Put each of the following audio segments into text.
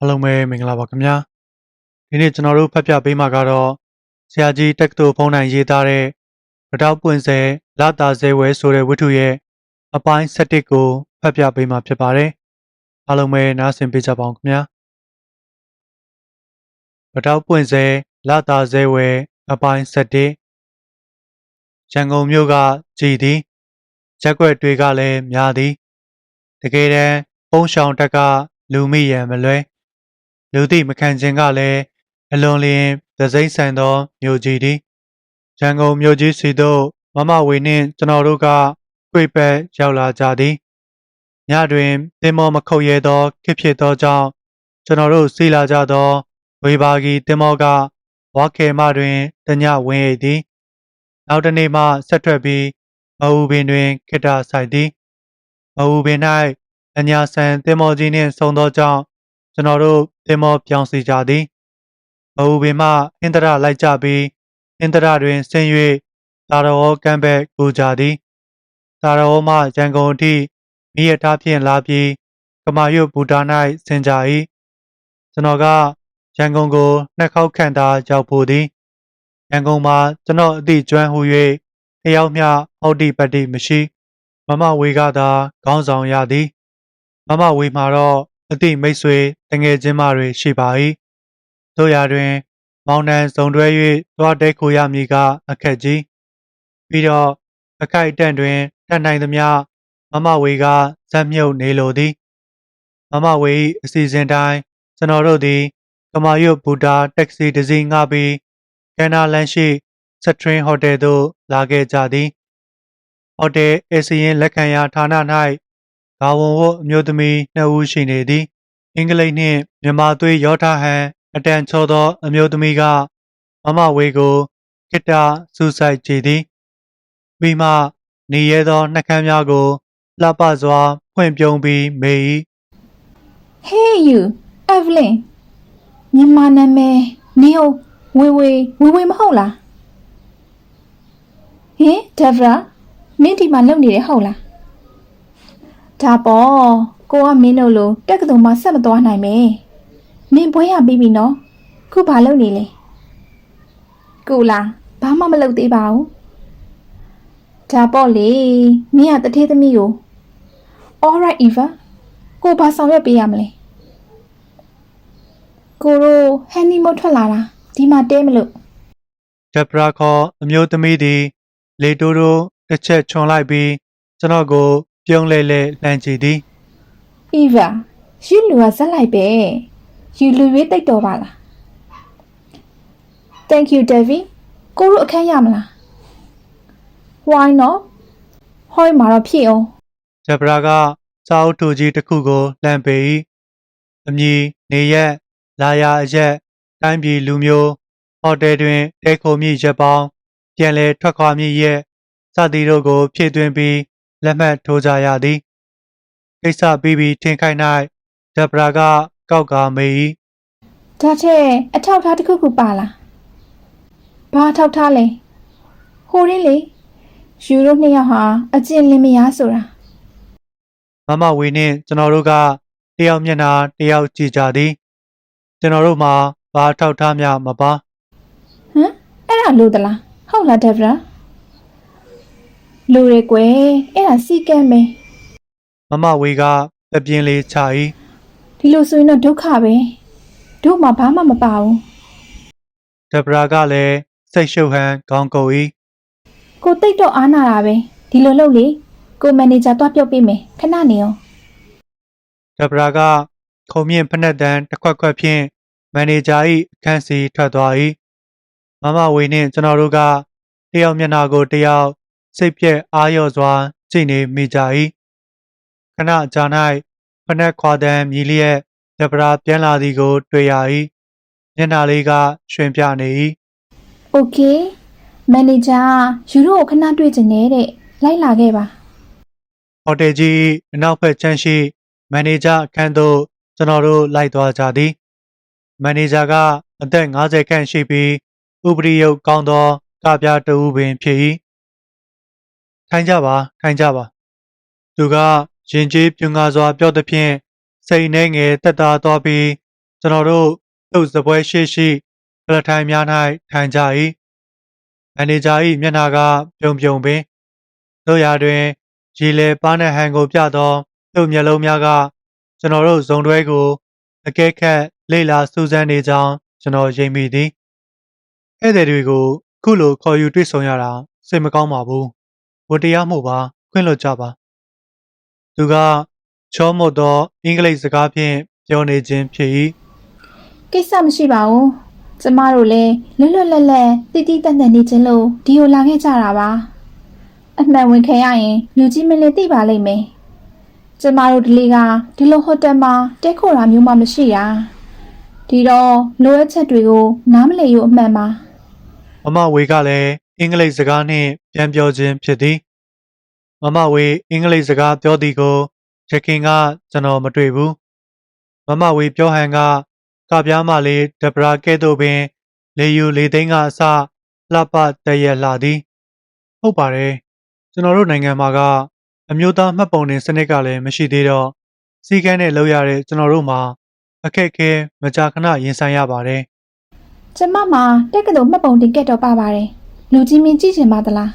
အားလုံးပဲမင်္ဂလာပါခင်ဗျာဒီနေ့ကျွန်တော်တို့ဖတ်ပြပေးမှာကတော့ဆရာကြီးတက္ကသိုလ်ဖုန်းနိုင်ရေးသားတဲ့ပတောက်ပွင့်စဲလာတာစဲဝဲဆိုတဲ့ဝတ္ထုရဲ့အပိုင်း7ကိုဖတ်ပြပေးမှာဖြစ်ပါတယ်အားလုံးပဲနားဆင်ပေးကြပါအောင်ခင်ဗျာပတောက်ပွင့်စဲလာတာစဲဝဲအပိုင်း7ရန်ကုန်မြို့ကကြည်သည်ရက်ွက်တွေကလည်းများသည်တကယ်တမ်းပုံးရှောင်တက်ကလူမိရန်မလွဲ လူသိမခံခြင်းကလည်းအလွန်လျင်သစိမ့်ဆန်သောမြို့ကြီးသည်ရန်ကုန်မြို့ကြီးစီသို့မမဝေနှင့်ကျွန်တော်တို့ကကြွေပတ်ရောက်လာကြသည်ညတွင်သင်္ဘောမခုတ်ရဲသောခစ်ဖြစ်သောကြောင့်ကျွန်တော်တို့စီလာကြသောဝေဘာဂီသင်္ဘောကဝါခေမတွင်တညဝင်အိပ်သည်နောက်တစ်နေ့မှဆက်ထွက်ပြီးမအူပင်တွင်ခိတ္တဆိုင်သည်မအူပင်၌အညာဆန်သင်္ဘောကြီးနှင့်ဆုံသောကြောင့် ကျွန်တော်တို့သင်္ဘောပြောင်းစီကြသည်။မအူပင်မှအင်တရလိုက်ကြပြီးအင်တရတွင်ဆင်း၍သာတော်ကမ်းဘက်ကူကြသည်။သာတော်မှရန်ကုန်အထိမိရထားဖြင့်လာပြီးကမာရွတ်ဘူတာ၌ဆင်ကြ၏။ကျွန်တော်ကရန်ကုန်ကိုနှစ်ခေါက်ခန့်သာရောက်ဖို့သည်။ရန်ကုန်မှာကျွန်တော်အသည့်ကျွမ်းဟူ၍တယောက်မျှအောက်တိပတ်တိမရှိ မမဝေကသာခေါင်းဆောင်ရသည်။မမဝေမှာတော့ အသည့်မိတ်ဆွေတငယ်ချင်းမတွေရှိပါ၏တို့ရာတွင် မောင်နှံစုံတွဲ၍သွားတဲခိုရမည်ကအခက်ကြီးပြီးတော့အခိုက်အတန့်တွင်တတ်နိုင်သမျှမမဝေကဇက်မြုပ်နေလိုသည်မမဝေ၏အစီအစဉ်တိုင်းကျွန်တော်တို့သည်ကမာရွတ်ဘူတာတက္ကစီတစ်စီးငှားပြီးကန္နာလန်ရှိစထရင်ဟိုတယ်သို့လာခဲ့ကြသည်ဟိုတယ်အစီရင်လက်ခံရာဌာန၌ ဂါဝန်ဝတ်အမျိုးသမီးနှစ်ဦးရှိနေသည်အင်္ဂလိပ်နှင့်မြန်မာသွေးရောထားဟန်အတန်ချောသောအမျိုးသမီးကမမဝေကိုခိတ္တစူဆိုင်ကြည်သည်ပြီးမှနေရသောနှကမ်းများကိုလှပစွာဖွင့်ပြုံးပြီးမေ၏။ Hey you Evelyn မြန်မာနာမည်နေဟိုဝေဝေဝေဝေမဟုတ်လားဟင်ဒေဗရာမင်းဒီမှာလုပ်နေတယ်ဟုတ်လား ဒါပေါ့ကိုကမင်းတို့လိုတက္ကသိုလ်မှာဆက်မသွားနိုင်မေမင်းဘွဲရပြီးပြီနော်ခုဘာလုပ်နေလဲကိုလားဘာမှမလုပ်သေးပါဘူးဒါပေါ့လေမင်းကတထေးသမီးကို All right Eva ကိုဘာဆောင်ရွက်ပေးရမလဲကိုရိုဟန်နီမို့ထွက်လာတာဒီမှာတဲမလို့ဒက်ပရာခေါ်အမျိုးသမီးသည်လေတိုးတိုးတစ်ချက်ချွန်လိုက်ပြီးကျွန်တော်ကို ပြုံးလဲလဲလှမ်းကြည့်သည် Eva ယူလူကဇက်လိုက်ပဲယူလူရွေးတိတ်တော်ပါလား Thank you Devi ကိုရိုအခန်းရမလား Why not ဟောမှာတော့ဖြစ်အောင်ဒက်ပရာကစာအုပ်တူကြီးတစ်ခုကိုလှမ်းပေး၏အမည်နေရက်လာယာအရက်တိုင်းပြည်လူမျိုးဟိုတယ်တွင်တဲခိုမည့်ရက်ပေါင်းပြန်လည်ထွက်ခွာမည့်ရက်စသည်တို့ကိုဖြည့်သွင်းပြီး လက်မှတ်ထိုးကြရသည်ကိစ္စပြီးပြီးထင်ခိုက်၌ဒက်ပရာကကောက်ကာမေ၏ဒါထက်အထောက်ထားတစ်ခုခုပါလားဘာအထောက်ထားလဲဟိုရင်းလေယူတို့နှစ်ယောက်ဟာအကျင့်လင်းမယားဆိုတာမမဝေနှင့်ကျွန်တော်တို့ကတယောက်မျက်နှာတယောက်ကြည့်ကြသည်ကျွန်တော်တို့မှာဘာထောက်ထားမျှမပါဟမ်အဲ့ဒါလို့သလားဟုတ်လားဒေဗရာ လူရဲကွယ်အဲ့ဒါစီကံပဲမမဝေကပပြင်းလေးချ၏ဒီလိုဆိုရင်တော့ဒုက္ခပဲတို့မှဘာမှမပါဘူးဒက်ပရာကလည်းစိတ်ရှုပ်ဟန်ခေါင်းကုပ်၏ကိုတိတ်တော့အားနာတာပဲဒီလိုလုပ်လေကိုမန်နေဂျာတွားပြုတ်ပေးမယ်ခဏနေအောင်ဒက်ပရာကခုံမြင့်ဖက်နှက်တန်တစ်ခွက်ခွက်ဖြင့်မန်နေဂျာ၏အခန်းစီထွက်သွား၏မမဝေနှင့်ကျွန်တော်တို့ကတယောက်မျက်နှာကိုတယောက် စိတ်ပြက်အာရုံစွာကြည့်နေမိကြ၏ခဏကြာ၌ဖက်နှက်ခွာတန်းမြည်လျက်ဒက်ပရာပြန်လာသည်ကို တွေ့ရ၏မျက်နှာလေးကရွှင်ပြနေ၏ โอเคမန်နေဂျာယူတို့ကိုခဏတွေ့ချင်နေတဲ့လိုက်လာခဲ့ပါ ဟိုတယ်ကြီး၏အနောက်ဘက်ခြမ်းရှိမန်နေဂျာအခန်းသို့ကျွန်တော်တို့လိုက်သွားကြသည်မန်နေဂျာကအသက်50ခန့်ရှိပြီးဥပဒေရုပ်ကောင်းသောကပြားတဦးပင်ဖြစ်၏ ထိုင်ကြပါထိုင်ကြပါသူကရင်ကျေးပြူငါစွာပြောသဖြင့်စိတ်နှဲငယ်တက်တာသွားပြီးကျွန်တော်တို့သူ့စပွဲရှိရှိပလက်ထိုင်များ၌ထိုင်ကြ၏မန်နေဂျာ၏မျက်နှာကပြုံပြုံပင်တို့ရာတွင်ရေလေပါးနှံဟန်ကိုပြသောသူ့မျက်လုံးများကကျွန်တော်တို့ဇုံတွဲကိုအကဲခတ်လေ့လာစူးစမ်းနေကြောင်းကျွန်တော်ယိမ်မိသည်ဧည့်သည်တွေကိုခုလိုခေါ်ယူတွေ့ဆုံရတာစိတ်မကောင်းပါဘူး ဝတ္တရားမှုပါခွင့်လွှတ်ကြပါသူကချောမွတ်သောအင်္ဂလိပ်စကားဖြင့်ပြောနေခြင်းဖြစ်၏ကိစ္စမရှိပါဘူးကျမတို့လည်းလွတ်လွတ်လပ်လပ်တည်တည်တတ်တတ်နေခြင်းလို့ဒီကိုလာခဲ့ကြတာပါအမှန်ဝင်ခဲရရင်လူကြီးမင်းလည်းသိပါလိမ့်မယ်ကျမတို့ဒီလေးကဒီလိုဟိုတယ်မှာတဲခိုတာမျိုးမှမရှိတာဒီတော့လိုအပ်ချက်တွေကိုနားမလည်ရအမှန်ပါမမဝေကလည်း အင်္ဂလိပ်စကားနှင့်ပြန်ပြောခြင်းဖြစ်သည်မမဝေအင်္ဂလိပ်စကားပြောသည်ကိုရခင်ကကျွန်တော်မတွေ့ဘူးမမဝေပြောဟန်ကကပြားမလေးဒပရာကဲ့သို့ပင် လေယူလေသိန်းကအစလှပတည့်ရလှသည်ဟုတ်ပါတယ်ကျွန်တော်တို့နိုင်ငံမှာကအမျိုးသားမှတ်ပုံတင်စနစ်ကလည်းမရှိသေးတော့စီကန်းနဲ့လောက်ရတဲ့ကျွန်တော်တို့မှာအခက်အခဲမကြာခဏရင်ဆိုင်ရပါတယ်ကျမမှာတက်ကတော်မှတ်ပုံတင်ခဲ့တော့ပါပါတယ် လူကြီးမင်းကြည့်ချင်ပါသလား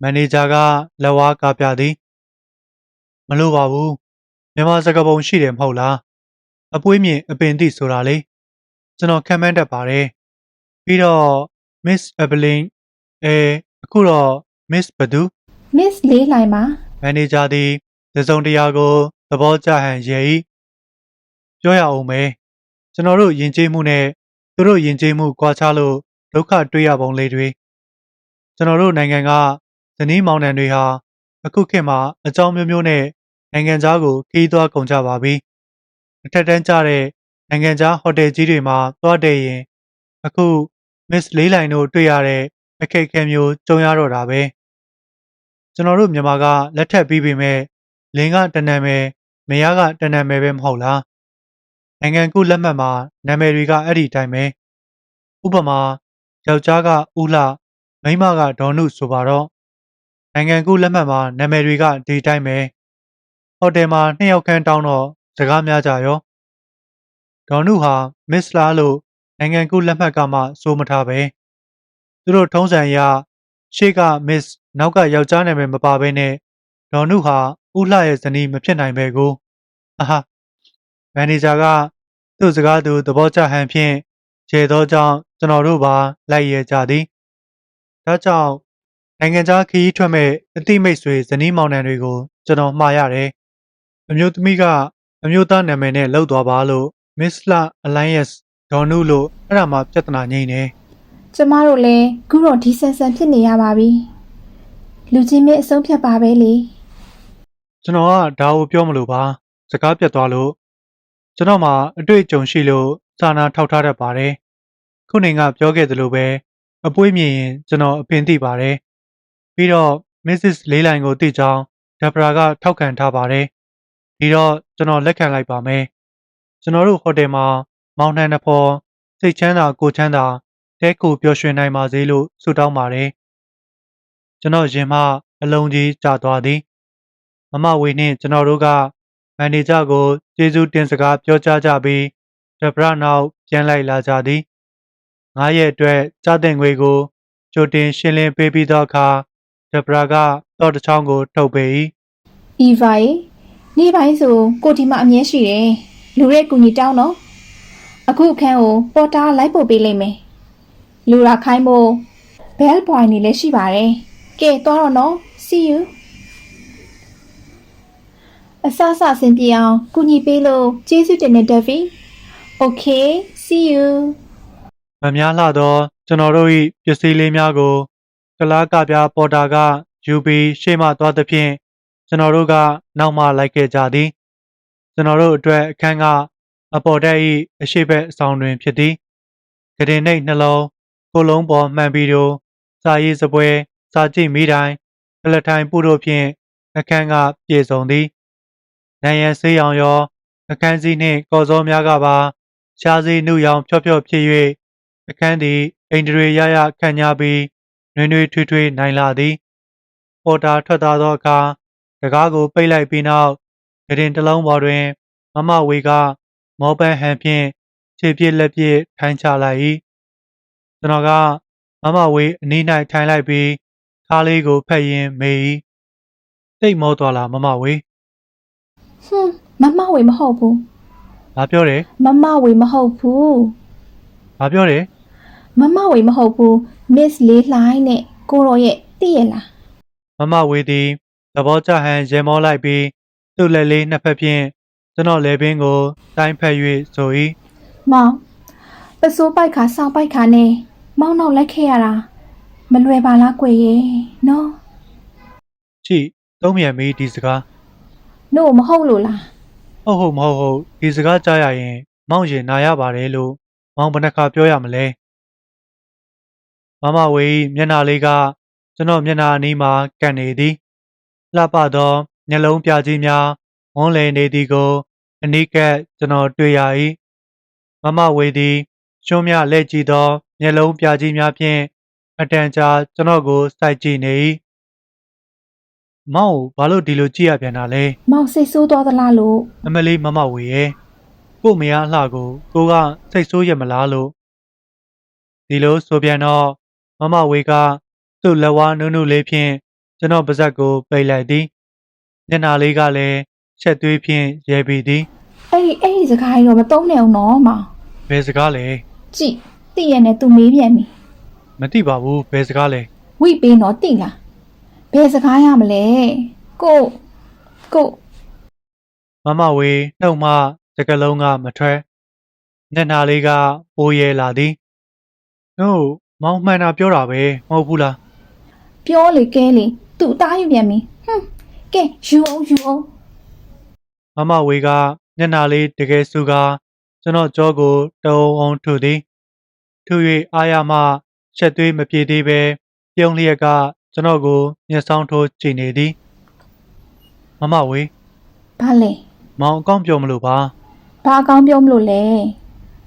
မန်နေဂျာကလက်ဝါးကားပြသည်မလို့ပါဘူးမြန်မာစကားပုံရှိတယ်မဟုတ်လားအပွေးမြင်အပင်တိဆိုတာလေကျွန်တော်ခံမှန်းတတ်ပါတယ်ပြီးတော့ Miss Evelyn အဲအခုတော့ Miss ဘဒူ Miss လေးလိုင်ပါမန်နေဂျာသည်သစုံတရာကိုသဘောကျဟန်ရဲ့၏ပြောရအောင်မယ်ကျွန်တော်တို့ယဉ်ကျေးမှုနဲ့သူတို့ယဉ်ကျေးမှုကွာခြားလို့ဒုက္ခတွေ့ရပုံလေးတွေ ကျွန်တော်တို့နိုင်ငံကဇနီးမောင်နှံတွေဟာအခုခေတ်မှာအကြောင်းမျိုးမျိုးနဲ့နိုင်ငံသားကိုခီးသွားကုန်ကြပါပြီအထက်တန်းကျတဲ့နိုင်ငံသားဟိုတယ်ကြီးတွေမှာသွားတဲ့ရင်အခု Miss လေးလိုင်တို့တွေ့ရတဲ့အခက်အခဲမျိုးကြုံရတော့တာပဲကျွန်တော်တို့မြန်မာကလက်ထပ်ပြီးပြီမဲ့လင်းကတနံမယ်မရကတနံမယ်ပဲမဟုတ်လားနိုင်ငံကူလက်မှတ်မှာနာမည်တွေကအဲ့ဒီအတိုင်းပဲဥပမာယောက်ျားကဦးလှ မိန်းမကဒေါ်နုဆိုပါတော့နိုင်ငံကူလက်မှတ်မှာနာမည်တွေကဒီအတိုင်းပဲဟိုတယ်မှာနှစ်ယောက်ခန်းတောင်းတော့စကားများကြရောဒေါ်နုဟာမစ္စလာလို့နိုင်ငံကူလက်မှတ်ကမှစိုးမထားပဲသူတို့ထုံးစံအရရှေ့က Miss နောက်ကယောက်ျားနာမည်မပါဘဲနဲ့ဒေါ်နုဟာဥလှရဲ့ဇနီးမဖြစ်နိုင်ပဲကိုအဟာမန်နေဂျာကသူ့စကားသူသဘောကျဟန်ဖြင့်ခြေသောကြောင့်ကျွန်တော်တို့ပါလိုက်ရကြသည် ဒါကြောင့်နိုင်ငံခြားခရီးထွက်မဲ့အတိမိတ်ဆွေဇနီးမောင်နှံတွေကိုကျွန်တော်မှားရတယ်အမျိုးသမီးကအမျိုးသားနာမည်နဲ့လှုပ်သွားပါလို့ Miss La Alliance ဒေါ်နုလို့အဲ့ဒါမှပြဿနာငိမ့်နေကျမတို့လည်းခုတော့ဒီဆန်ဆန်ဖြစ်နေရပါပြီလူကြီးမင်းအဆုံးဖြတ်ပါပဲလေကျွန်တော်ကဒါကိုပြောမလို့ပါစကားပြတ်သွားလို့ကျွန်တော်မှာအတွေ့အကြုံရှိလို့စာနာထောက်ထားတတ်ပါတယ်ခုနေကပြောခဲ့သလိုပဲ အပွေးမြင်ရင်ကျွန်တော်အပင်သိပါတယ်ပြီးတော့ Mrs. လေးလိုင်ကိုသိကြောင်းဒက်ပရာကထောက်ခံထားပါတယ်ဒီတော့ကျွန်တော်လက်ခံလိုက်ပါမယ်ကျွန်တော်တို့ဟိုတယ်မှာမောင်နှံတစ်ဖော်စိတ်ချမ်းသာကိုယ်ချမ်းသာတဲကိုပျော်ရွှင်နိုင်ပါစေလို့ဆုတောင်းပါတယ်ကျွန်တော်ရင်မအလုံးကြီးကြာသွားသည်မမဝေနှင့်ကျွန်တော်တို့ကမန်နေဂျာကိုကျေးဇူးတင်စကားပြောကြားကြပြီးဒဗရနောက်ပြန်လိုက်လာကြသည် ငါးရက်အတွက်ကြားတဲ့ငွေကိုကြိုတင်ရှင်းလင်းပေးပြီးသောအခါဒဗရာကတော့တစ်ချောင်းကိုထုတ်ပေး၏အီဗာရေနေ့ပိုင်းဆိုကိုဒီမှာအမြဲရှိတယ်လူရဲ့ကူညီတောင်းတော့အခုအခန်းကိုပေါ်တာလိုက်ပို့ပေးလိမ့်မယ်လူရာခိုင်းဖို့ဘဲလ်ဘွိုင်နေလည်းရှိပါတယ်ကဲသွားတော့နော် see you အဆအဆအဆင်ပြေအောင်ကူညီပေးလို့ကျေးဇူးတင်နေဒက်ဗီ okay see you မများလှသော ကျွန်တော်တို့၏ပစ္စည်းလေးများကိုကလားကပြားပေါ်တာကယူပြီးရှေ့မှသွားသဖြင့်ကျွန်တော်တို့ကနောက်မှလိုက်ခဲ့ကြသည် ကျွန်တော်တို့အတွက်အခန်းကအပေါ်တက်၏အရှိဘက်အဆောင်တွင်ဖြစ်သည်ကတင်နှိတ်နှလုံးကိုလုံးပေါ်မှန်ပြီးတော့စာရေးစပွဲစာကြည့်မိတိုင်းကလထိုင်ပုတို့ဖြင့်အခန်းကပြေဆုံးသည်နိုင်ရန်ဆေးရောင်ရောအခန်းစည်းနှင့်ကော်စောများကပါရှားစည်းနှုတ်ရောင်ဖြော့ဖြော့ဖြစ်၍ အခန်းသည်အိန္ဒြေရရခန့်ညားပြီးနှွေးနှွေးထွေးထွေးနိုင်လာသည်ပေါ်တာထွက်သွားသောအခါတကားကိုပိတ်လိုက်ပြီးနောက်ဂရင်တစ်လုံးပေါ်တွင် မမဝေက မောပန်းဟန်ဖြင့်ခြေပြစ်လက်ပြစ်ထိုင်ချလိုက်၏ကျွန်တော်ကမမဝေးအနီး၌ထိုင်လိုက်ပြီးခါးလေးကိုဖက်ရင်းမေး၏တိတ်မောသွားလားမမဝေးဟွန်းမမဝေမဟုတ်ဘူးဘာပြောတယ် မမဝေမဟုတ်ဘူး ဘာပြောတယ်မမဝေမဟုတ်ဘူး Miss လေးလှိုင်းနဲ့ကိုရောရဲ့တည့်ရလားမမဝေးသည်သဘောကျဟန်ရေမောလိုက်ပြီးသူ့လက်လေးနှစ်ဖက်ဖြင့်ကျွန်တော်လေပင်ကိုတိုင်းဖက်၍ဆို၏။မောင်ပစိုးပိုက်ခါစောက်ပိုက်ခါနဲ့မောင်းတော့လိုက်ခဲ့ရတာမလွယ်ပါလားကွယ်ရဲ့နော်ကြည့်သုံးမြန်ပြီဒီစကားနို့မဟုတ်လို့လားဟုတ်ဟုတ်မဟုတ်ဟုတ်ဒီစကားကြားရရင် မောင်ရင်နာရပါတယ်လို့ မောင်ဘယ်နှခါပြောရမလဲမမဝေးမျက်နှာလေးကကျွန်တော်မျက်နှာအနီးမှာကပ်နေသည်လှပသောမျက်လုံးပြကြီးများဝန်းလည်နေသည်ကိုအနီးကပ်ကျွန်တော်တွေ့ရ၏မမဝေးသည်ရှုံးမြလက်ကြည့်သောမျက်လုံးပြကြီးများဖြင့်အတန်ကြာကျွန်တော်ကိုစိုက်ကြည့်နေ၏မောင်ကိုဘာလို့ဒီလိုကြည့်ရပြန်တာလဲမောင်စိတ်ဆိုးသွားသလားလို့အမလေးမမဝေရဲ့ ကို့မရအလှကိုကိုကစိတ်ဆိုးရမလားလို့ဒီလိုဆိုပြန်တော့မမဝေကသူ့လက်ဝါးနုနုလေးဖြင့်ကျွန်တော်ပါဇက်ကိုပိတ်လိုက်သည်မျက်နှာလေးကလည်းချက်သွေးဖြင့်ရဲပြီးသည်အဲ့ဒီအဲ့ဒီစကားကြီးတော့မသုံးနဲ့အောင်နော်မောင်ဘယ်စကားလဲကြည့်တည့်ရနဲ့သူမေးပြန်ပြီမသိပါဘူးဘယ်စကားလဲဝိပေးတော့တိလားဘယ်စကားရမလဲကိုကိုမမဝေနှုတ်မှ စကလုံးကမထွက်မျက်နှာလေးကပိုးရဲလာသည်တို့မောင်မှန်တာပြောတာပဲမဟုတ်ဘူးလားပြောလေကဲလေသူ့အသားယူပြန်ပြီဟွန်းကဲယူအောင်ယူအောင်မမဝေကမျက်နှာလေးတကယ်ဆူကာကျွန်တော်ကြောကိုတုံအောင်ထုသည်ထု၍အာရမချက်သွေးမပြေသေးပဲပြုံးလျက်ကကျွန်တော်ကိုမျက်စောင်းထိုးကြည့်နေသည်မမဝေဘာလဲမောင်အကောင့်ပြောမလို့ပါ ဘာအကောင်းပြောမလို့လဲ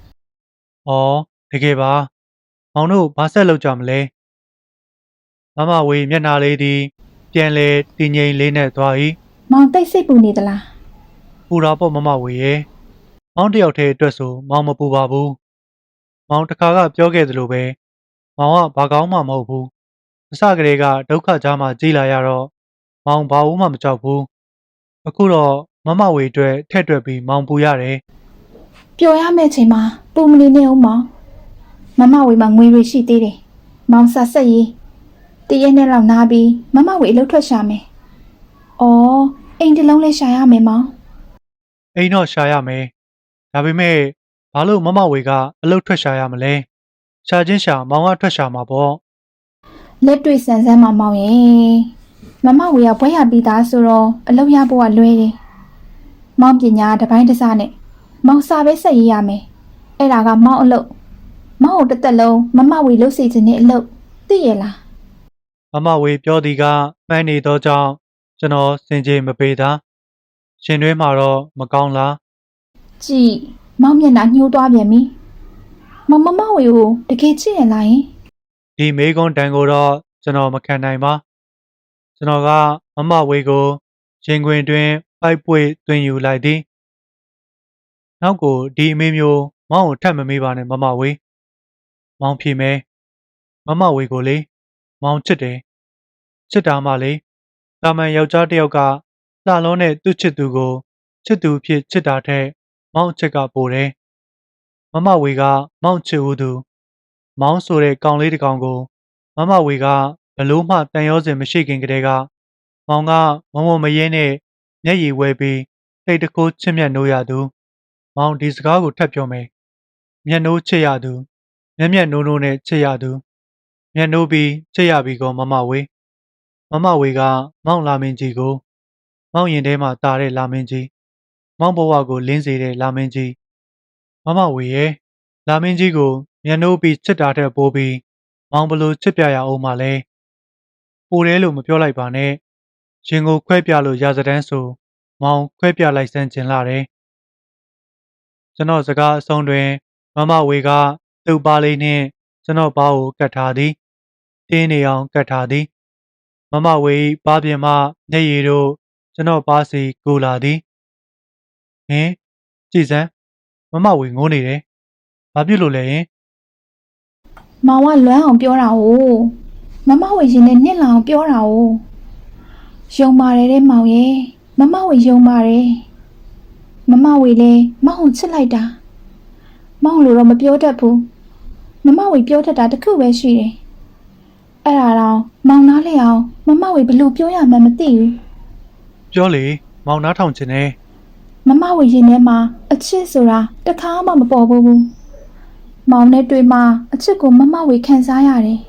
။အော်တကယ်ပါ။မောင်တို့ဘာဆက်လုပ်ကြမလဲ။မမဝေမျက်နှာလေးသည်ပြန်လေတည်ငြိမ်လေးနဲ့သွား၏မောင်တိတ်စိတ်ပူနေသလားပူတာပေါ့မမဝေရဲ့။မောင်တယောက်တည်းအတွက်ဆိုမောင်မပူပါဘူး။မောင်တစ်ခါကပြောခဲ့သလိုပဲမောင်ကဘာကောင်းမှမဟုတ်ဘူး။အစကတည်းကဒုက္ခကြားမှကြီးလာရတော့မောင်ဘာဘူးမှမကြောက်ဘူး။အခုတော့ မမဝေအတွက်ထက်တွက်ပြီးမောင်ပူရတယ်။ပျော်ရမယ့်ချိန်မှာပူမနေနဲ့အောင်မောင်မမဝေမှာငွေရရှိသေးတယ်မောင်ဆက်ဆက်ရေးတည့်ရက်နဲ့လောက်နားပြီးမမဝေအလုပ်ထွက်ရှာမယ်အော်အိမ်တစ်လုံးလေးရှာရမယ်မောင်အိမ်တော့ရှာရမယ်။ဒါပေမဲ့ဘာလို့မမဝေကအလုတ်ထွက်ရှာရမလဲ။ရှာချင်းရှာမောင်ကထွက်ရှာမှာပေါ့လက်တွေ့ဆန်ဆန်းမမောင်ရဲ့မမဝေကဘွဲရပြီးသားဆိုတော့အလုပ်ရဖို့ကလွဲတယ် မောင်ပညာတစ်ပိုင်းတစ်စနဲ့မောင်စာပဲဆက်ရေးရမယ်အဲ့ဒါကမောင်အလုပ်မောင်ကိုတစ်သက်လုံးမမဝေလှုပ်စီခြင်းနဲ့အလုပ်သိရလား။မမဝေပြောသည်ကမှန်းနေသောကြောင့်ကျွန်တော်စင်ကြေမပေးတာ။ရှင်တွဲမှာတော့မကောင်းလားကြည်မောင်မျက်နှာညှိုးသွားပြန်ပြီမမမဝေကိုတကယ်ချစ်ရလားယင်။ဒီမေကွန်တန်ကိုတော့ကျွန်တော်မခံနိုင်ပါ။ကျွန်တော်ကမမဝေကိုရင်ခွင်တွင် ပိုက်ပွေသွင်းယူလိုက်သည်။နောက်ကိုဒီအမေမျိုးမောင်ကိုထပ်မမေးပါနဲ့မမဝေ။မောင်ဖြေမယ်။မမဝေကိုလေမောင်ချစ်တယ်။ချစ်တာမှလေတာမန်ယောက်ျားတစ်ယောက်ကလှလုံးနဲ့သူ့ချစ်သူကိုချစ်သူဖြစ်ချစ်တာထက်မောင်ချစ်ကပိုတယ်။မမဝေကမောင်ချစ်ဦးသူ မောင်ဆိုတဲ့ကောင်လေးတစ်ကောင်ကို မမဝေကဘလို့မှတန်ရောစင်မရှိခင်ကတည်းကမောင်ကမမမရဲနဲ့ မျက်ရည်ဝဲပြီးတိတ်တကိုးချစ်မြတ်နိုးရသူ မောင်ဒီစကားကိုထပ်ပြောမယ်မျက်နှိုးချစ်ရသူမျက်မျက်နိုးနိုးနဲ့ချစ်ရသူမျက်နှိုးပြီးချစ်ရပြီးကောမမဝေမမဝေက မောင်လာမင်းကြီးကို မောင်ရင်ထဲမှာတာတဲ့လာမင်းကြီးမောင်ဘဝကိုလင်းစေတဲ့လာမင်းကြီးမမဝေရဲ့လာမင်းကြီးကိုမျက်နှိုးပြီးချစ်တာထက်ပိုပြီးမောင်ဘလို့ချစ်ပြရအောင်မလဲပိုတယ်လို့မပြောလိုက်ပါနဲ့ ရှင်ကိုခွဲပြလို့ရာဇဒန်းဆိုမောင်ခွဲပြလိုက်စမ်းကျင်လာတယ်ကျွန်တော်စကားအဆုံးတွင် မမဝေကသူ့ပါလေးနှင့်ကျွန်တော်ဘာကိုကတ်ထားသည်တင်းနေအောင်ကတ်ထားသည်မမဝေဘာပြင်မှမျက်ရည်တို့ကျွန်တော်ပါစီကူလာသည်ဟင်ကြည်စမ်းမမဝေငိုးနေတယ်ဘာဖြစ်လို့လဲယင်မောင်ကလွမ်းအောင်ပြောတာ哦မမဝေရင်နဲ့နင့်လာအောင်ပြောတာ哦 ယုံပါတယ်တဲ့မောင်ရဲ့မမဝေယုံပါတယ်မမဝေလည်းမောင်ကိုချစ်လိုက်တာမောင်လိုတော့မပြောတတ်ဘူးမမဝေပြောတတ်တာတစ်ခုပဲရှိတယ်အဲ့ဒါတော့မောင်နားလေအောင်မမဝေဘယ်လို့ပြောရမှန်းမသိဘူးပြောလေမောင်နားထောင်ခြင်းနဲ့မမဝေရင်ထဲမှာအချစ်ဆိုတာတစ်ခါမှမပေါ်ဘူးဘူးမောင်နဲ့တွေ့မှအချစ်ကိုမမဝေခံစားရတယ်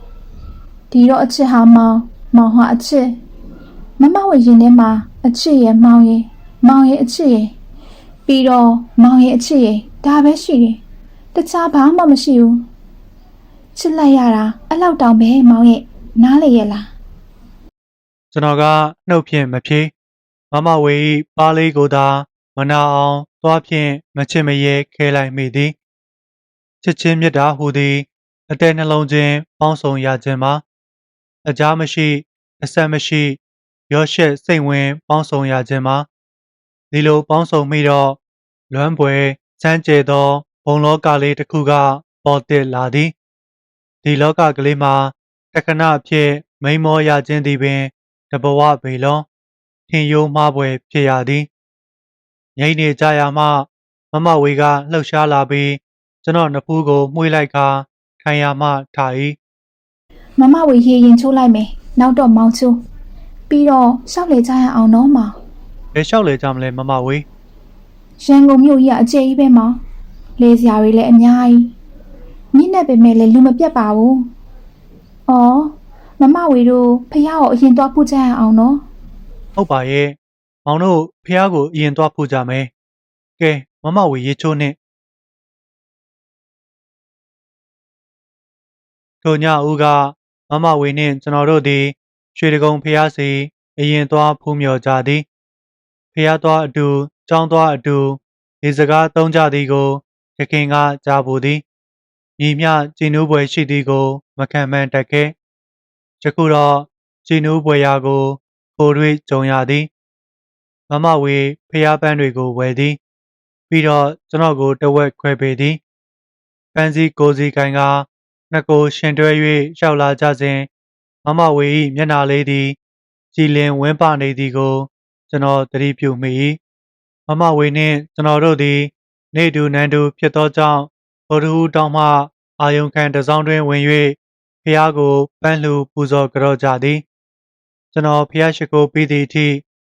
ဒီတော့အချစ်ဟာမောင်မောင်ဟာအချစ် မမဝေရင်ထဲမှာအချစ်ရဲ့မောင်ရဲ့မောင်ရဲ့အချစ်ရဲ့ပြီးတော့မောင်ရဲ့အချစ်ရဲ့ဒါပဲရှိတယ်တခြားဘာမှမရှိဘူးချစ်လိုက်ရတာအဲ့လောက်တောင်ပဲမောင်ရဲ့နားလေရဲ့လားကျွန်တော်ကနှုတ်ဖြင့်မဖြေမမဝေဤပါလေးကိုသာမနာအောင်သွားဖြင့်မချစ်မရဲခဲလိုက်မိသည်ချစ်ချင်းမြတ်တာဟူသည်အတဲနှလုံးချင်းပေါင်းဆောင်ရခြင်းမှာအကြားမရှိအဆက်မရှိ ရောရှက်စိတ်ဝင် ပေါင်းဆောင်ရခြင်းမှာဒီလိုပေါင်းဆောင်မိတော့လွမ်းပွဲစမ်းကြဲသောဘုံလောကလေးတစ်ခုက ပေါ်တက်လာသည်ဒီလောကကလေးမှာတက္ကနာအဖြစ်မိန်မောရခြင်းသည်ပင်တဘဝပေလုံးထင်ယိုးမှားပွဲဖြစ်ရသည်ငိမ့်နေကြရမှမမဝေကလှုပ်ရှားလာပြီးကျွန်တော်နဖူးကိုမှုေးလိုက်ကာထိုင်ရမှထား၏မမဝေရေရင်ချိုးလိုက်မယ်နောက်တော့မောင်ချိုး ပြီးတော့ရှောက်လေကြရအောင်နော်မောင်ဘယ်လျှောက်လဲကြမလဲမမဝေရန်ကုန်မြို့ကြီးကအကျယ်ကြီးပဲမောင်လေစရာတွေလည်းအများကြီးမြင့်နဲ့ပဲမဲ့လည်းလူမပြတ်ပါဘူး။အော်မမဝေတို့ဖះကိုအရင်သွားပူကြရအောင်နော်ဟုတ်ပါရဲ့မောင်တို့ဖះကိုအရင်သွားဖို့ကြမယ်ကဲမမဝေရေချိုးနဲ့ထိုညဦးကမမဝေနှင့်ကျွန်တော်တို့သည် ရွှေတကုံဖះစီအရင်သွားဖူးမြော်ကြသည်ဖះသွားအတူကြောင်းသွားအတူဒီစကားသုံးကြသည်ကိုတခင်ကကြားပူသည်ညီမျှကြည်နူးပွဲရှိသည်ကို မခံမှန်းတတ်ခဲ့ယခုတော့ကြည်နူးပွဲရာကိုကိုတွေ့ကြုံရသည်မမဝေဖျားပန်းတွေကိုဝယ်သည် ပြီးတော့ကျွန်တော်ကိုတဝက်ခွဲပေးသည်ပန်းစည်းကိုစီကိုင်ကနှစ်ကိုရှင်တွဲ၍ရောက်လာကြစဉ် မမဝေ၏မျက်နှာလေးသည်ကြည်လင်ဝင်းပနေသည်ကို ကျွန်တော်သတိပြုမိ၏မမဝေနှင့်ကျွန်တော်တို့သည် နေတူနန်းတူဖြစ်သောကြောင့်ဗုဒ္ဓဟူးတောင်းမှအာယုံခံတစ်စောင်းတွင်ဝင်၍ဖျားကိုပန်းလှူပူဇော်ကြော့ကြသည် ကျွန်တော်ဖျားရှိခိုးပြီးသည့်အထိ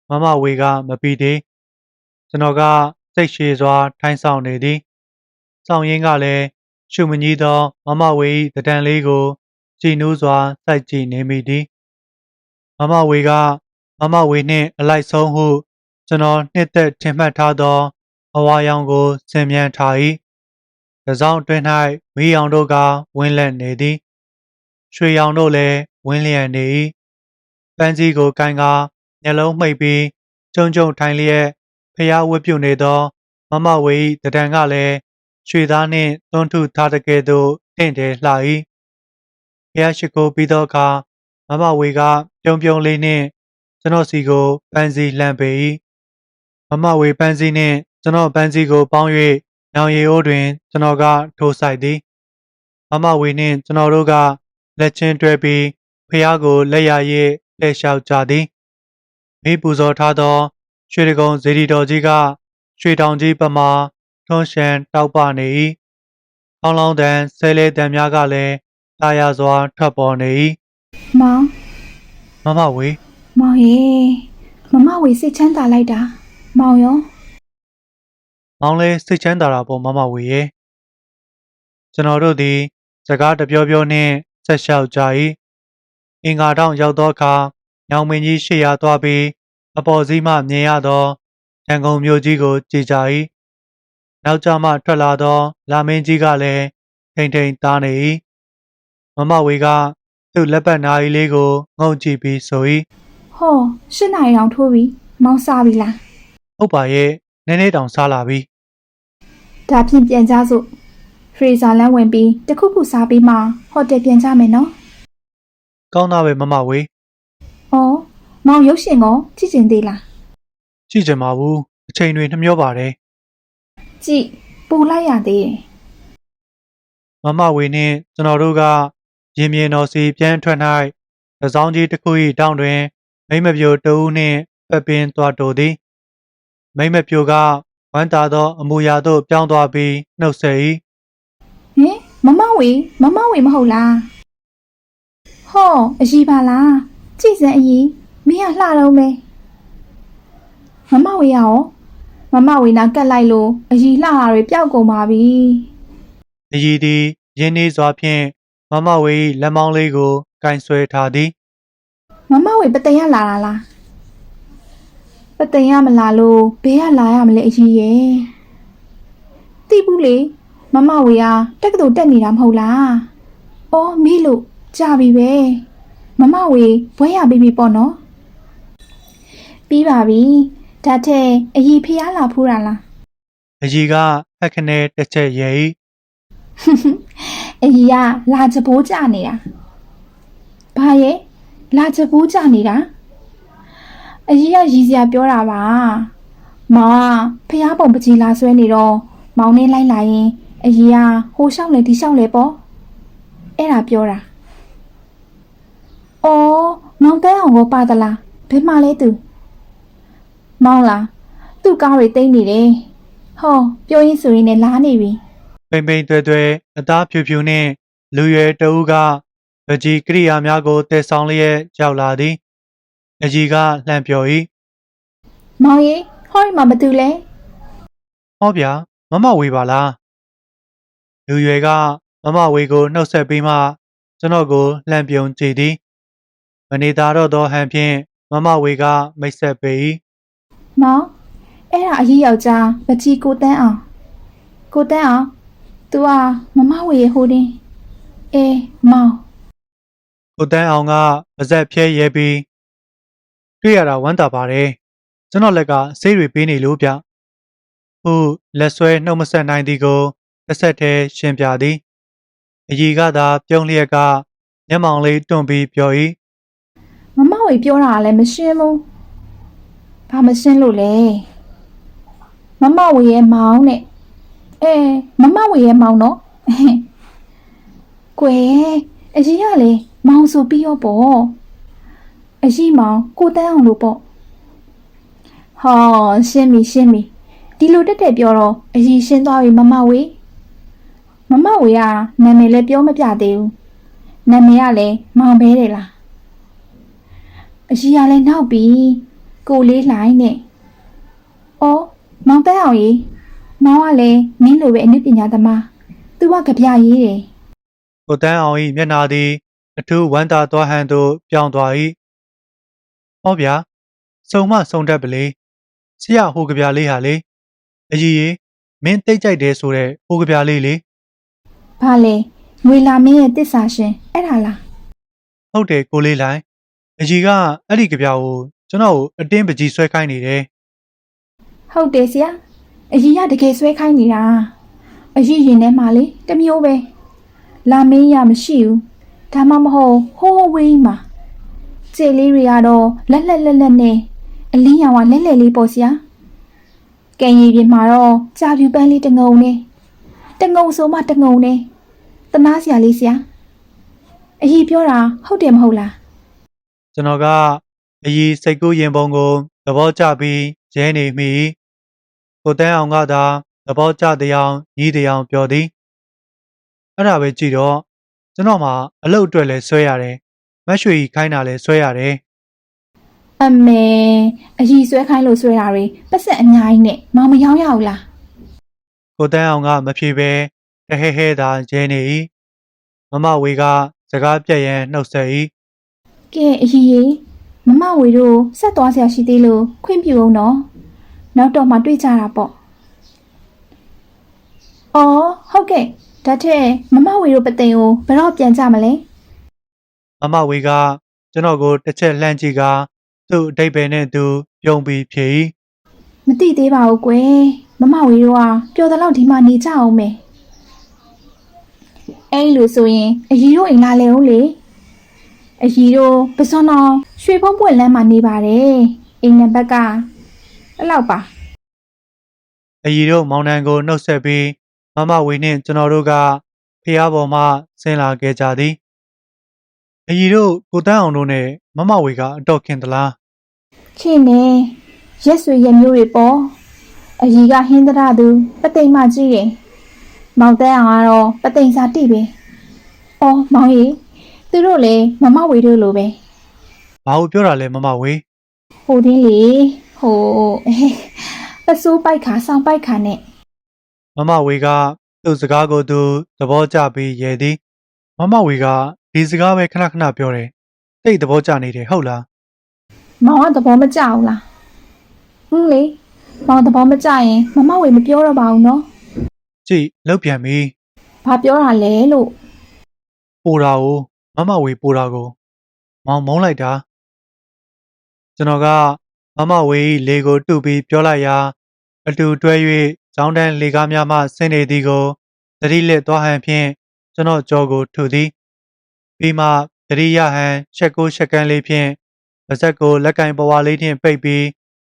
မမဝေကမပြီးသေးကျွန်တော်ကစိတ်ရှည်စွာ ထိုင်းဆောင်နေသည်စောင်းရင်းကလည်းရှုမကြီးသော မမဝေ၏တံတန်လေးကို ကြည်နူးစွာစိုက်ကြည့်နေမိသည်မမဝေကမမဝေနှင့်အလိုက်ဆုံးဟုကျွန်တော်နှစ်သက်ထင်မှတ်ထားသောအဝါရောင်ကိုဆင်မြန်ထား၏တစောင်းအတွင်း၌မီးရောင်တို့ကဝင်းလက်နေသည်ရွှေရောင်တို့လည်းဝင်းလျက်နေ၏ပန်းစည်းကိုကိုင်ကာမျက်လုံးမှိတ်ပြီးကျုံကျုံထိုင်လျက်ဖျားဝတ်ပြုနေသော မမဝေ၏တံတန်ကလည်းရွှေသားနှင့်သွန်းထုထားတဲ့ကဲ့သို့တင့်တယ်လှ၏ ဖျားရှိခိုးပြီးသောအခါမမဝေကပြုံးပြုံးလေးနှင့်ကျွန်တော်စီကိုပန်းစည်းလှမ်းပေ၏မမဝေပန်းစည်းနှင့်ကျွန်တော်ပန်းစည်းကိုပေါင်း၍ညောင်ရီအိုးတွင်ကျွန်တော်ကထိုးဆိုင်သည်မမဝေနှင့်ကျွန်တော်တို့ကလက်ချင်းတွဲပြီးဖျားကိုလက်ရရည်လှည့်လျှောက်ကြသည်မိပူဇော်ထားသော ရွှေတကုံဇေဒီတော်ကြီးကရွှေတောင်ကြီးပမာထွန်းရှန်တောက်ပနေ၏။ကောင်းလောင်းတန်ဆဲလဲတန်များကလည်း တာယာစွာထွက်ပေါ်နေ၏။မောင်မမဝေမောင်ရေမမဝေစိတ်ချမ်းသာလိုက်တာ မောင်ရောမောင်လေးစိတ်ချမ်းသာတာပေါ့မမဝေရဲ့ကျွန်တော်တို့သည်စကားတပြောပြောနှင့်ဆက်လျှောက်ကြ၏အင်္ဂါတောင်ရောက်သောအခါညောင်မင်းကြီးရှေ့ရာသွားပြီးအပေါ်စီးမှမြင်ရသောရန်ကုန်မြို့ကြီးကိုကြည်ကြ၏နောက်ကျမှထွက်လာသော လာမင်းကြီးကလည်းထိန်ထိန်သားနေ၏ မမဝေကသူ့လက်ပတ်နာရီလေးကိုငုံကြည့်ပြီးဆို၏ဟောရှစ်နိုင်အောင်ထိုးပြီမောင်စားပြီလားဟုတ်ပါရဲ့နည်းနည်းတောင်စားလာပြီဒါဖြင့်ပြန်ကြစို့ဖရီဇာလန်းဝင်ပြီးတခုခုစားပြီးမှဟိုတယ်ပြန်ကြမယ်နော်ကောင်းသားပဲမမဝေ။အော်မောင်ရုပ်ရှင်ကောကြည့်ကျင်သေးလားကြည့်ကြမှာဘူးအချိန်တွေနှမျောပါတယ်။ကြည့်ပူလိုက်ရသေးတယ်မမဝေနှင့်ကျွန်တော်တို့က ရင်မြင်တော်စီပြန်ထွက်၌တစောင်းကြီးတစ်ခု၏တောင်းတွင် မိမ့်မပြိုတဦးနှင့်ပက်ပင်သွားတိုသည် မိမ့်မပြိုကဝမ်းသာသောအမူအရာသို့ပြောင်းသွားပြီးနှုတ်ဆက်၏ဟင်မမဝေမမဝေမဟုတ်လားဟောအကြီးပါလားကြည်စံအကြီးမင်းကလှတော့မဲမမဝေရရောမမဝေနာကတ်လိုက်လို့အကြီးလှတာတွေပျောက်ကုန်ပါပြီအည်သည်ရင်းနှီးစွာဖြင့် မမဝေ၏လက်မောင်းလေးကိုကင်ဆွဲထားသည်မမဝေပတန်ရလာတာလားပတန်ရမလာလို့ဘယ်ကလာရမလဲအကြီးရဲ့သိဘူးလေမမဝေကတက်ကတူတက်နေတာမဟုတ်လားအော်မေးလို့ကြာပြီပဲမမဝေဘွဲရပြီးပြီပေါ့နော်ပြီးပါပြီဒါထက်အကြီးဖျားလာဖူးတာလားအည်ကဖက်ခနဲတစ်ချက်ရဲ၏ အကြီးကလာချဘိုးကြနေတာဘာရဲ့လာချဘိုးကြနေတာအကြီးကရည်စရာပြောတာပါမောင်ကဖျားပုံပကြီးလာဆွဲနေတော့မောင်နဲ့လိုက်လာရင်အကြီးကဟိုလျှောက်လေဒီလျှောက်လေပေါ့အဲ့ဒါပြောတာအော်မောင်တဲအောင်ကိုပါသလားဘယ်မှလဲသူမောင်လားသူ့ကားတွေတိမ့်နေတယ်ဟောပြောရင်းဆိုရင်လည်းလားနေပြီ ပိမ့်ပိမ့်တွဲတွဲအသားဖြူဖြူနှင့်လူရွယ်တဦးကဗကြီးကရိယာများကိုတည်ဆောင်လျက်ရောက်လာသည်အကြီးကလှမ်းပြော၏မောင်ရေဟောဒီမှာမတူလဲဟောဗျာမမဝေပါလားလူရွယ်ကမမဝေကိုနှုတ်ဆက်ပြီးမှကျွန်တော်ကိုလှမ်းပြုံကြည့်သည်မနေသာတော့သောဟန်ဖြင့်မမဝေကမိတ်ဆက်ပေ၏မောင်အဲ့ဒါအကြီးယောက်ျားပချီကိုတန်းအောင်ကိုတန်းအောင် तू อ่ะမမဝေရဟိုတင်းအေးမောင် ကိုတန်းအောင်ကပါဇက်ဖြဲရဲပြီးတွေ့ရတာဝမ်းသာပါတယ်ကျွန်တော်လက်ကဆေးတွေပေးနေလို့ဗျဟုလက်ဆွဲနှုတ်မဆက်နိုင်သည်ကိုတစ်ဆက်တည်းရှင်းပြသည်အကြီးကသာပြုံးလျက်ကမျက်မှောင်လေးတွန့်ပြီးပြော၏ မမဝေပြောတာကလည်းမရှင်းဘူးဘာမရှင်းလို့လဲမမဝေရဲ့မောင်နဲ့ အဲမမဝေရဲ့မောင်နော်ကွယ်အကြီးကလေမောင်ဆိုပြီးရောပေါ့အကြီးမောင်ကိုတန်းအောင်လို့ပေါ့ဟောရှင်းပြီရှင်းပြီဒီလိုတက်တက်ပြောတော့အကြီးရှင်းသွားပြီမမဝေမမဝေကနာမည်လည်းပြောမပြသေးဘူးနာမည်ကလည်းမောင်ပဲတယ်လားအကြီးကလည်းနောက်ပြီကိုလေးလှိုင်းနဲ့အော်မောင်တန်းအောင်ကြီး မောင်ကလည်းမင်းလိုပဲအနုပညာသမားသူကကြပြရေးတယ်ကိုတန်းအောင်၏မျက်နာသည်အထူးဝမ်းသာသွားဟန်သို့ပြောင်းသွား၏ဟောဗျာစုံမစုံတတ်ပလေဆရာဟိုကဗျာလေးဟာလေအကြီးရေမင်းတိတ်ကြိုက်တယ်ဆိုတဲ့ဟိုကဗျာလေးလေ။ဘာလဲငွေလာမင်းရဲ့တစ္ဆာရှင်အဲ့ဒါလားဟုတ်တယ်ကိုလေးလိုင်းအကြီးကအဲ့ဒီကဗျာကိုကျွန်တော်ကိုအတင်းပကြီးဆွဲခိုင်းနေတယ်။ဟုတ်တယ်ဆရာ။ အကြီးကတကယ်ဆွဲခိုင်းနေတာ။အကြီးရင်ထဲမှာလေတစ်မျိုးပဲ။လာမင်းရမရှိဘူး။ဒါမှမဟုတ်ဟိုးဟိုးဝေးမှာ။ကျေလေးတွေကတော့လက်လက်လက်လက်နဲ့အလင်းရောင်ကလဲလဲလေးပေါ့ဆရာ။ကံရည်ပြင်မှာတော့ကြာပြူပန်းလေးတစ်ငုံနဲ့တစ်ငုံဆိုမှတစ်ငုံနဲ့တနာစရာလေးဆရာ။အကြီးပြောတာဟုတ်တယ်မဟုတ်လားကျွန်တော်ကအကြီးစိတ်ကူးရင်ပုံကိုသဘောကျပြီးရဲနေမိ ကိုတန်းအောင်ကသာသဘောကျတဲ့အောင်ညီးတဲ့အောင်ပြောသည်အဲ့ဒါပဲကြည့်တော့ကျွန်တော်မှာအလုပ်အတွက်လဲဆွဲရတယ်မတ်ရွှေကြီးခိုင်းတာလဲဆွဲရတယ်အမေအကြီးဆွဲခိုင်းလို့ဆွဲတာတွေပတ်ဆက်အများကြီးနဲ့မောင်မရောင်းရဘူးလားကိုတန်းအောင်ကမဖြေပဲတဟဲဟဲသာရဲနေ၏မမဝေကစကားပြက်ရန်နှုတ်ဆက်၏ကဲအကြီးကြီးမမဝေတို့ဆက်သွားဆရာရှိသေးလို့ခွင့်ပြုအောင်နော် နောက်တော့မှတွေ့ကြတာပေါ့အော်ဟုတ်ကဲ့ဒါထက်မမဝေတို့ပသိမ်ကိုဘယ်တော့ပြန်ကြမလဲမမဝေကကျွန်တော်ကိုတစ်ချက်လှမ်းကြည့်ကသူ့အတိတ်ပဲနဲ့သူပြုံးပြီးဖြေ၏မသိသေးပါဘူးကွယ်မမဝေတို့ကပျော်တဲ့လောက်ဒီမှာနေကြအောင်မယ်အဲ့လိုဆိုရင်အကြီးတို့အိမ်လာလေဦးလေအကြီးတို့ပစွန်တော်ရွှေဖုံးပွင့်လမ်းမှာနေပါတယ်အိမ်နံပါတ်က အဲ့လောက်ပါအကြီးတို့မောင်နှံကိုနှုတ်ဆက်ပြီးမမဝေနှင့်ကျွန်တော်တို့ကဖျားပေါ်မှဆင်းလာခဲ့ကြသည်အကြီးတို့ကိုတန်းအောင်တို့နဲ့မမဝေကအတော်ခင်သလားခင်နေရက်ဆွေရက်မျိုးတွေပေါ့အကြီးကဟင်းသရသူပသိမ်မကြီးတယ်မောင်တန်းအောင်ကတော့ပသိမ်စာတိပဲအော်မောင်ကြီးသူတို့လည်းမမဝေတို့လိုပဲဘာလို့ပြောတာလဲမမဝေဟိုတင်းလေ ဟိုအဲပစိုးပိုက်ခါဆောင်းပိုက်ခါနဲ့မမဝေကသူ့စကားကိုသူသဘောကျပြီးရဲသည်မမဝေကဒီစကားပဲခဏခဏပြောတယ်တိတ်သဘောကျနေတယ်ဟုတ်လားမောင်ကသဘောမကျဘူးလားဟင်းလေမောင်သဘောမကျရင်မမဝေမပြောတော့ပါဘူးနော်ကြည့်လောက်ပြန်ပြီဘာပြောတာလဲလို့ပိုတာကိုမမဝေပိုတာကို မောင်မုန်းလိုက်တာကျွန်တော်က မမဝေ၏လေကိုတုပြီးပြောလိုက်ရာအတူတွဲ၍ចောင်းတန်းလေကားများမှဆင်းနေသည်ကိုသတိလက်သွားဟန်ဖြင့်ကျွန်တော်ကြောကိုထုသည်ပြီးမှသတိရဟန်ချက်ကိုချက်ကန်းလေးဖြင့်ပါဇက်ကိုလက်ကင်ပွားလေးဖြင့်ပိတ်ပြီး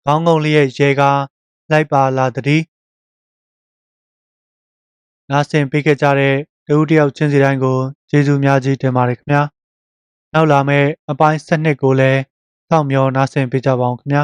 ခေါင်းငုံလျက်ရဲကားလိုက်ပါလာသည်နားဆင်ပေးခဲ့ကြတဲ့တဦးတစ်ယောက်ချင်းစီတိုင်းကိုကျေးဇူးများကြီးတင်ပါတယ်ခင်ဗျာနောက်လာမယ့်အပိုင်း7ကိုလည်းစောင့်မျှော်နားဆင်ပေးကြပါအောင်ခင်ဗျာ